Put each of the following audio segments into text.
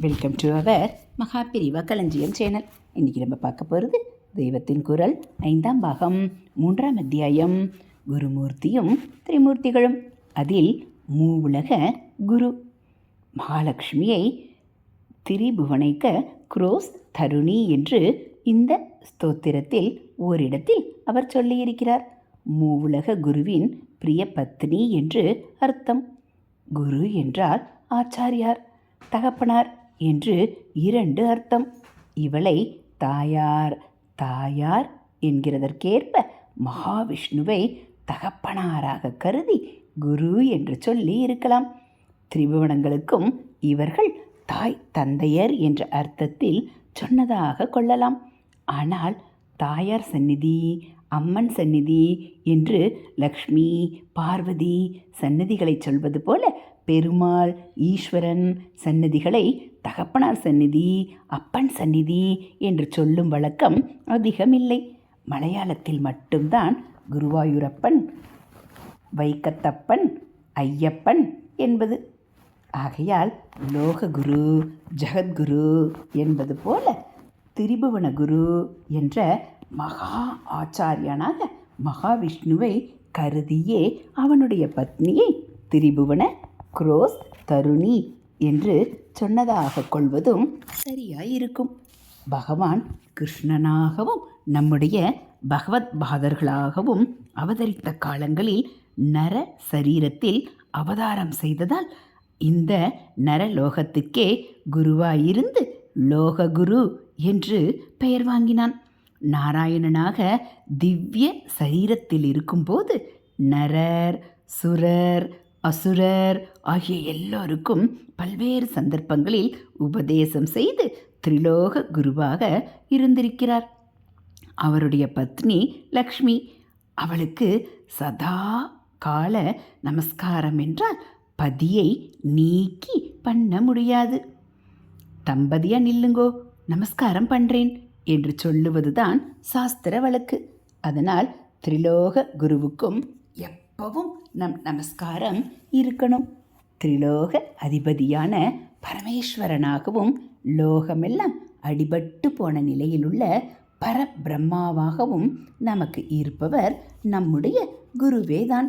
Welcome to our மகா பிரிவா களஞ்சியம் சேனல். இன்றைக்கி நம்ம பார்க்க போகிறது தெய்வத்தின் குரல் ஐந்தாம் பாகம் மூன்றாம் அத்தியாயம் குருமூர்த்தியும் திரிமூர்த்திகளும். அதில் மூவுலக குரு மகாலட்சுமியை திரிபுவனைக்க குரோஸ் தருணி என்று இந்த ஸ்தோத்திரத்தில் ஓரிடத்தில் அவர் சொல்லியிருக்கிறார். மூவுலக குருவின் பிரிய பத்னி என்று அர்த்தம். குரு என்றால் ஆச்சாரியார் தகப்பனார். என்று இரண்டு அர்த்தம். இவளை தாயார் தாயார் என்கிறதற்கேற்ப மகாவிஷ்ணுவை தகப்பனாராக கருதி குரு என்று சொல்லி இருக்கலாம். திரிபுவனங்களுக்கும் இவர்கள் தாய் தந்தையர் என்ற அர்த்தத்தில் சொன்னதாக கொள்ளலாம். ஆனால் தாயார் சந்நிதி அம்மன் சந்நிதி என்று லக்ஷ்மி பார்வதி சன்னதிகளை சொல்வது போல பெருமாள் ஈஸ்வரன் சன்னதிகளை தகப்பனார் சந்நிதி அப்பன் சந்நிதி என்று சொல்லும் வழக்கம் அதிகமில்லை. மலையாளத்தில் மட்டும்தான் குருவாயூரப்பன் வைக்கத்தப்பன் ஐயப்பன் என்பது. ஆகையால் லோககுரு ஜெகத்குரு என்பது போல திரிபுவன குரு என்ற மகா ஆச்சாரியனாக மகாவிஷ்ணுவை கருதியே அவனுடைய பத்னியை திரிபுவன குரோஸ் தருணி என்று சொன்னதாக கொள்வதும் சரியாயிருக்கும். பகவான் கிருஷ்ணனாகவும் நம்முடைய பகவத் பாதர்களாகவும் அவதரித்த காலங்களில் நர சரீரத்தில் அவதாரம் செய்ததால் இந்த நரலோகத்துக்கே குருவாயிருந்து லோககுரு என்று பெயர் வாங்கினான். நாராயணனாக திவ்ய சரீரத்தில் இருக்கும்போது நரர் சுரர் அசுரர் ஆகிய எல்லோருக்கும் பல்வேறு சந்தர்ப்பங்களில் உபதேசம் செய்து திரிலோக குருவாக இருந்திருக்கிறார். அவருடைய பத்னி லக்ஷ்மி அவளுக்கு சதா கால நமஸ்காரம் என்றால் பதியை நீக்கி பண்ண முடியாது. தம்பதியா நில்லுங்கோ நமஸ்காரம் பண்ணுறேன் என்று சொல்லுவதுதான் சாஸ்திர வழக்கு. அதனால் திரிலோக குருவுக்கும் எப்பவும் நம் நமஸ்காரம் இருக்கணும். திரிலோக அதிபதியான பரமேஸ்வரனாகவும் லோகமெல்லாம் அடிபட்டு போன நிலையில் உள்ள பரபிரம்மாவாகவும் நமக்கு இருப்பவர் நம்முடைய குருவேதான்.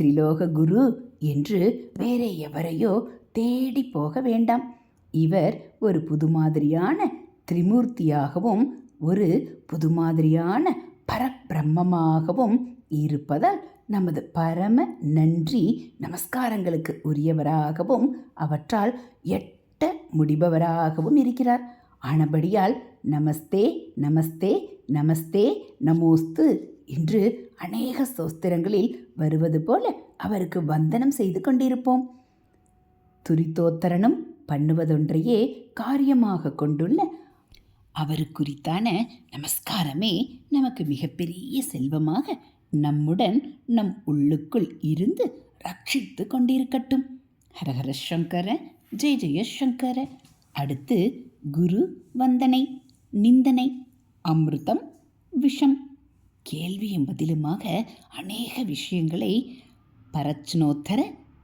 திரிலோக குரு என்று வேறே எவரையோ தேடி போக வேண்டாம். இவர் ஒரு புது மாதிரியான திரிமூர்த்தியாகவும் ஒரு புது மாதிரியான பரபிரம்மமாகவும் இருப்பதால் நமது பரம நன்றி நமஸ்காரங்களுக்கு உரியவராகவும் அவற்றால் எட்ட முடிபவராகவும் இருக்கிறார். ஆனபடியால் நமஸ்தே நமஸ்தே நமஸ்தே நமோஸ்து என்று அநேக சோஸ்திரங்களில் வருவது போல அவருக்கு வந்தனம் செய்து கொண்டிருப்போம். துரித்தோத்தரணம் பண்ணுவதொன்றையே காரியமாக கொண்டுள்ள அவருக்குரித்தான நமஸ்காரமே நமக்கு மிகப்பெரிய செல்வமாக நம்முடன் நம் உள்ளுக்குள் இருந்து ரட்சித்து கொண்டிருக்கட்டும். ஹரஹர சங்கர ஜெய ஜெய சங்கர. அடுத்து குரு வந்தனை நிந்தனை அமிர்தம் விஷம். கேள்வியும் பதிலுமாக அநேக விஷயங்களை பரச்சனோத்தர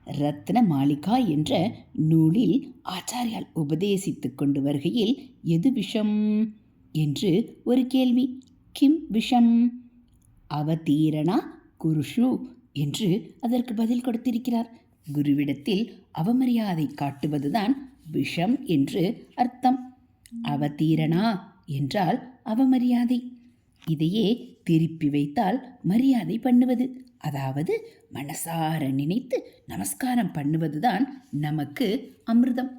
ரத்ன மாளிகா என்ற நூலில் ஆச்சாரியால் உபதேசித்து கொண்டு வருகையில் எது விஷம்? என்று ஒரு கேள்வி. கிம் விஷம்? அவதீரணா குருஷு? என்று அதற்கு பதில் கொடுத்திருக்கிறார். குருவிடத்தில் அவமரியாதை காட்டுவதுதான் விஷம் என்று அர்த்தம். அவதீரணா என்றால் அவமரியாதை. இதையே திருப்பி வைத்தால் மரியாதை பண்ணுவது. அதாவது மனசார நினைத்து நமஸ்காரம் பண்ணுவதுதான் நமக்கு அமிர்தம்.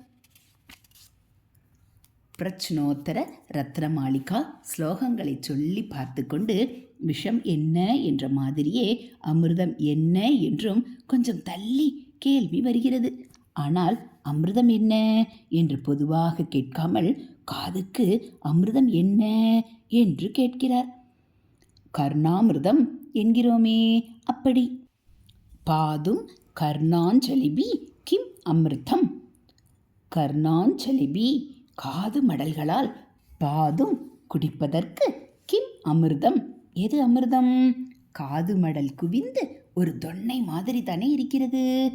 பிரச்னோத்தர ரத்னமாளிகா ஸ்லோகங்களை சொல்லி பார்த்து கொண்டு விஷம் என்ன என்ற மாதிரியே அமிர்தம் என்ன என்றும் கொஞ்சம் தள்ளி கேள்வி வருகிறது. ஆனால் அமிர்தம் என்ன என்று பொதுவாக கேட்காமல் காதுக்கு அமிர்தம் என்ன என்று கேட்கிறார். கர்ணாமிர்தம் என்கிறோமே அப்படி. பாதும் கர்ணாஞ்சலிபி கிம் அமிர்தம். கர்ணாஞ்சலிபி காது மடல்களால் பாதும் குடிப்பதற்கு கிம் அமிர்தம். எது அமிர்தம்? காது மடல் குவிந்து ஒரு தொன்னை மாதிரி தானே இருக்கிறது.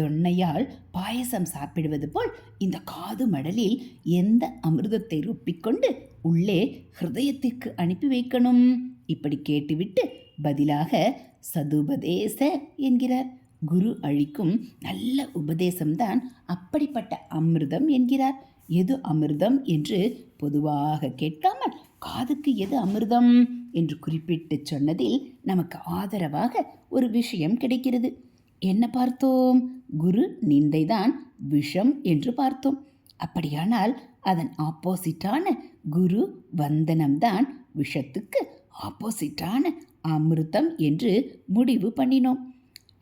தொன்னையால் பாயசம் சாப்பிடுவது போல் இந்த காது மடலில் எந்த அமிர்தத்தை ரொப்பிக்கொண்டு உள்ளே ஹிருதயத்திற்கு அனுப்பி வைக்கணும்? இப்படி கேட்டுவிட்டு பதிலாக சதுபதேச என்கிறார். குரு அழிக்கும் நல்ல உபதேசம்தான் அப்படிப்பட்ட அமிர்தம் என்கிறார். எது அமிர்தம் என்று பொதுவாக கேட்காமல் காதுக்கு எது அமிர்தம் என்று குறிப்பிட்டு சொன்னதில் நமக்கு ஆதரவாக ஒரு விஷயம் கிடைக்கிறது. என்ன பார்த்தோம்? குரு நிந்தைதான் விஷம் என்று பார்த்தோம். அப்படியானால் அதன் ஆப்போசிட்டான குரு வந்தனம்தான் விஷத்துக்கு ஆப்போசிட்டான அமிர்தம் என்று முடிவு பண்ணினோம்.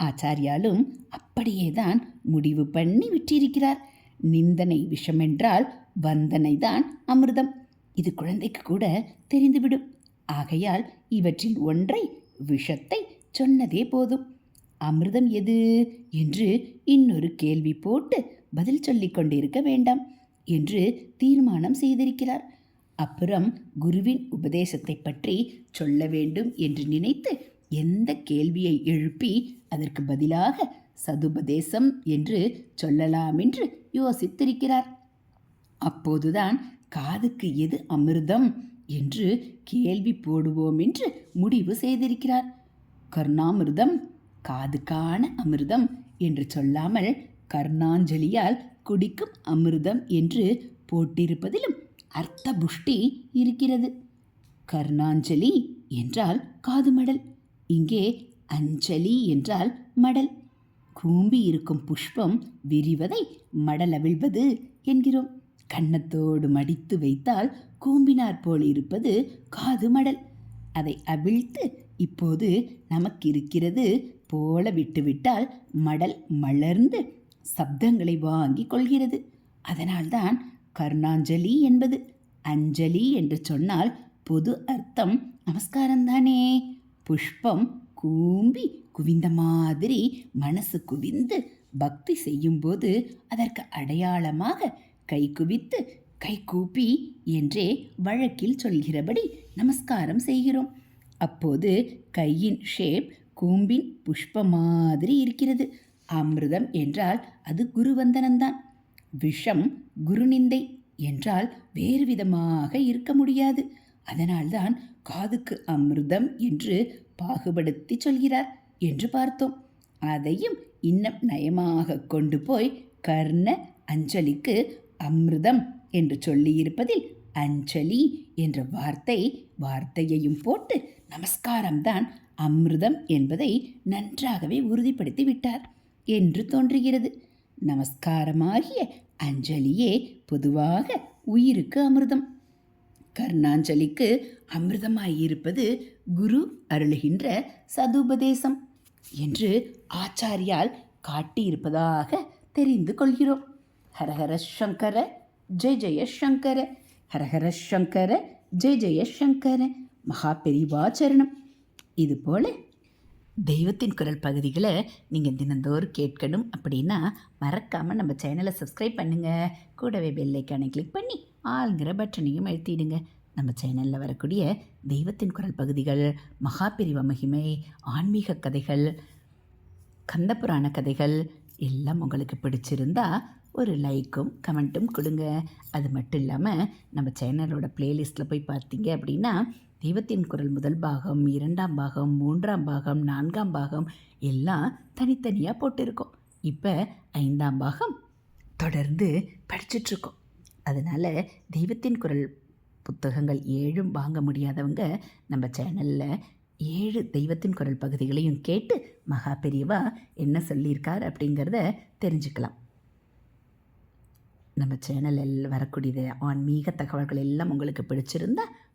ஆச்சாரியாலும் அப்படியே தான் முடிவு பண்ணி விட்டிருக்கிறார். நிந்தனை விஷமென்றால் வந்தனை தான் அமிர்தம். இது குழந்தைக்கு கூட தெரிந்துவிடும். ஆகையால் இவற்றில் ஒன்றை விஷத்தை சொன்னதே போதும். அமிர்தம் எது என்று இன்னொரு கேள்வி போட்டு பதில் சொல்லிக் கொண்டிருக்க வேண்டாம் என்று தீர்மானம் செய்திருக்கிறார். அப்புறம் குருவின் உபதேசத்தை பற்றி சொல்ல வேண்டும் என்று நினைத்து எந்த கேள்வியை எழுப்பி அதற்கு பதிலாக சதுபதேசம் என்று சொல்லலாம் என்று யோசித்திருக்கிறார். அப்போதுதான் காதுக்கு எது அமிர்தம் என்று கேள்வி போடுவோம் என்று முடிவு செய்திருக்கிறார். கர்ணாமிர்தம் காதுக்கான அமிர்தம் என்று சொல்லாமல் கர்ணாஞ்சலியால் குடிக்கும் அமிர்தம் என்று போட்டிருப்பதிலும் அர்த்த புஷ்டி இருக்கிறது. கர்ணாஞ்சலி என்றால் காது மடல் இங்கே அஞ்சலி என்றால் மடல். கூம்பி இருக்கும் புஷ்பம் விரிவதை மடல் அவிழ்வது என்கிறோம். கன்னத்தோடு மடித்து வைத்தால் கூம்பினார் போல் இருப்பது காது மடல் அதை அவிழ்த்து இப்போது நமக்கு இருக்கிறது போல விட்டுவிட்டால் மடல் மலர்ந்து சப்தங்களை வாங்கி கொள்கிறது. அதனால்தான் கருணாஞ்சலி என்பது அஞ்சலி என்று சொன்னால் பொது அர்த்தம். நமஸ்காரம்தானே. புஷ்பம் கூம்பி குவிந்த மாதிரி மனசு குவிந்து பக்தி செய்யும்போது அதற்கு அடையாளமாக கை குவித்து கை கூப்பி என்றே வழக்கில் சொல்கிறபடி நமஸ்காரம் செய்கிறோம். அப்போது கையின் ஷேப் கூம்பின் புஷ்ப மாதிரி இருக்கிறது. அமிர்தம் என்றால் அது குருவந்தனம்தான். விஷம் குருநிந்தை என்றால் வேறு விதமாக இருக்க முடியாது. அதனால்தான் காதுக்கு அமிர்தம் என்று பாகுபடுத்தி சொல்கிறார் என்று பார்த்தோம். அதையும் இன்னும் நயமாக கொண்டு போய் கர்ண அஞ்சலிக்கு அமிர்தம் என்று சொல்லியிருப்பதில் அஞ்சலி என்ற வார்த்தை வார்த்தையையும் போட்டு நமஸ்காரம்தான் அமிர்தம் என்பதை நன்றாகவே உறுதிப்படுத்தி விட்டார் என்று தோன்றுகிறது. நமஸ்காரமாகிய அஞ்சலியே பொதுவாக உயிருக்கு அமிர்தம். கர்ணாஞ்சலிக்கு அமிர்தமாயிருப்பது குரு அருளுகின்ற சதுபதேசம் என்று ஆச்சாரியால் காட்டியிருப்பதாக தெரிந்து கொள்கிறோம். ஹரஹர சங்கர ஜெய ஜெய சங்கர ஹரஹர சங்கர ஜெய ஜெய சங்கர மகா பெரிவாச்சரணம் இதுபோல் தெய்வத்தின் குரல் பகுதிகளை நீங்கள் தினந்தோறும் கேட்கணும் அப்படின்னா மறக்காமல் நம்ம சேனலை சப்ஸ்கிரைப் பண்ணுங்கள் கூடவே பெல்லைக்கானை கிளிக் பண்ணி ஆளுங்கிற பட்டனையும் அழுத்திடுங்க. நம்ம சேனலில் வரக்கூடிய தெய்வத்தின் குரல் பகுதிகள் மகாபிரிவ மகிமை ஆன்மீக கதைகள் கந்தபுராண கதைகள் எல்லாம் உங்களுக்கு பிடிச்சிருந்தா ஒரு லைக்கும் கமெண்ட்டும் கொடுங்க. அது மட்டும் இல்லாமல் நம்ம சேனலோட ப்ளேலிஸ்ட்டில் போய் பார்த்தீங்க அப்படின்னா தெய்வத்தின் குரல் முதல் பாகம் இரண்டாம் பாகம் மூன்றாம் பாகம் நான்காம் பாகம் எல்லாம் தனித்தனியாக போட்டிருக்கோம். இப்போ ஐந்தாம் பாகம் தொடர்ந்து படிச்சிட்ருக்கோம். அதனால் தெய்வத்தின் குரல் புத்தகங்கள் ஏழும் வாங்க முடியாதவங்க நம்ம சேனலில் ஏழு தெய்வத்தின் குரல் பகுதிகளையும் கேட்டு மகா பெரியவா என்ன சொல்லியிருக்கார் அப்படிங்கிறத தெரிஞ்சுக்கலாம். நம்ம சேனலில் வரக்கூடியது ஆன்மீக தகவல்கள் எல்லாம் உங்களுக்கு பிடிச்சிருந்தா